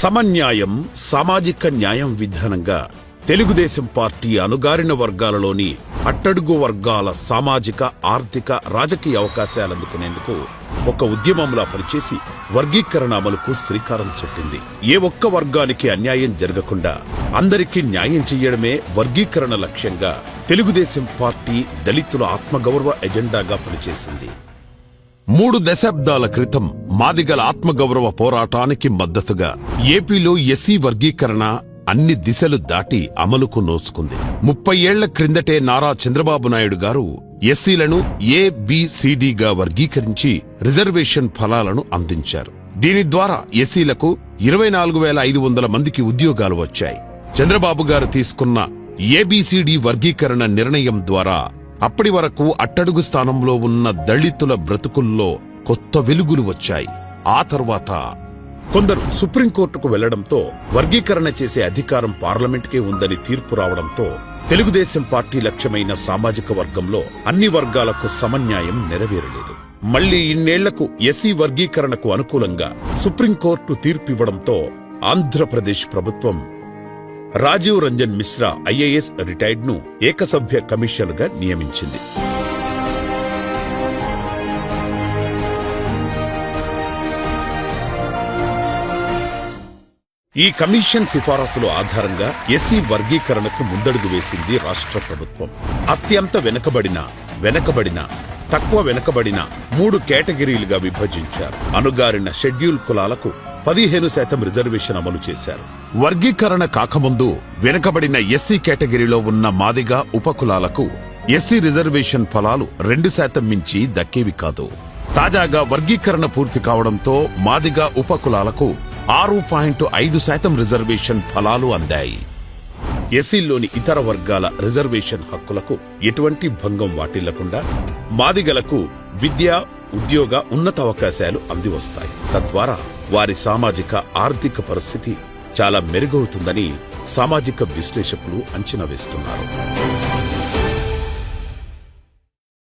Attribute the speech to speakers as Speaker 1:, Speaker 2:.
Speaker 1: సమన్యాయం సామాజిక న్యాయం విధానంగా తెలుగుదేశం పార్టీ అనుగారిన వర్గాలలోని అట్టడుగు వర్గాల సామాజిక ఆర్థిక రాజకీయ అవకాశాలు అందుకునేందుకు ఒక ఉద్యమంలా పనిచేసి వర్గీకరణ అమలుకు శ్రీకారం చుట్టింది. ఏ ఒక్క వర్గానికి అన్యాయం జరగకుండా అందరికీ న్యాయం చెయ్యడమే వర్గీకరణ లక్ష్యంగా తెలుగుదేశం పార్టీ దళితుల ఆత్మగౌరవ ఎజెండాగా పనిచేసింది. మూడు దశాబ్దాల క్రితం మాదిగల ఆత్మగౌరవ పోరాటానికి మద్దతుగా ఏపీలో ఎస్సీ వర్గీకరణ అన్ని దిశలు దాటి అమలుకు నోచుకుంది. ముప్పై ఏళ్ళ క్రిందటే నారా చంద్రబాబు నాయుడు గారు ఎస్సీలను ఏబిసిడిగా వర్గీకరించి రిజర్వేషన్ ఫలాలను అందించారు. దీని ద్వారా ఎస్సీలకు ఇరవై నాలుగు వేల ఐదు వందల మందికి ఉద్యోగాలు వచ్చాయి. చంద్రబాబు గారు తీసుకున్న ఏబిసిడి వర్గీకరణ నిర్ణయం ద్వారా అప్పటి వరకు అట్టడుగు స్థానంలో ఉన్న దళితుల బ్రతుకుల్లో కొత్త వెలుగులు వచ్చాయి. ఆ తర్వాత కొందరు సుప్రీంకోర్టుకు వెళ్ళడంతో వర్గీకరణ చేసే అధికారం పార్లమెంట్కే ఉందని తీర్పు రావడంతో తెలుగుదేశం పార్టీ లక్ష్యమైన సామాజిక వర్గంలో అన్ని వర్గాలకు సమన్యాయం నెరవేరలేదు. మళ్ళీ ఇన్నేళ్ళకు ఎస్సీ వర్గీకరణకు అనుకూలంగా సుప్రీంకోర్టు తీర్పివ్వడంతో ఆంధ్రప్రదేశ్ ప్రభుత్వం రాజీవ్ రంజన్ మిశ్రా ఐఏఎస్ రిటైర్డ్ను ఏకసభ్య కమిషన్గా నియమించింది. ఈ కమిషన్ సిఫారసుల ఆధారంగా ఎస్సీ వర్గీకరణకు ముందడుగు వేసింది రాష్ట్ర ప్రభుత్వం. అత్యంత వెనుకబడిన వెనకబడిన తక్కువ వెనుకబడిన మూడు కేటగిరీలుగా విభజించారు. అనుగారిన షెడ్యూల్ కులాలకు పదిహేను శాతం రిజర్వేషన్ అమలు చేశారు. వర్గీకరణ కాకముందు వెనుకబడిన ఎస్సీ కేటగిరీలో ఉన్న మాదిగా ఉపకులాలకు ఎస్సీ రిజర్వేషన్ ఫలాలు రెండు శాతం మించి దక్కేవి కాదు. తాజాగా వర్గీకరణ పూర్తి కావడంతో మాదిగా ఉపకులాలకు ఆరు పాయింట్ ఐదు శాతం రిజర్వేషన్ ఫలాలు అందాయి. ఎస్సీల్లోని ఇతర వర్గాల రిజర్వేషన్ హక్కులకు ఎటువంటి భంగం వాటిల్లకుండా మాదిగలకు విద్య ఉద్యోగ ఉన్నత అవకాశాలు అందివస్తాయి. తద్వారా వారి సామాజిక ఆర్థిక పరిస్థితి చాలా మెరుగవుతుందని సామాజిక విశ్లేషకులు అంచనా వేస్తున్నారు.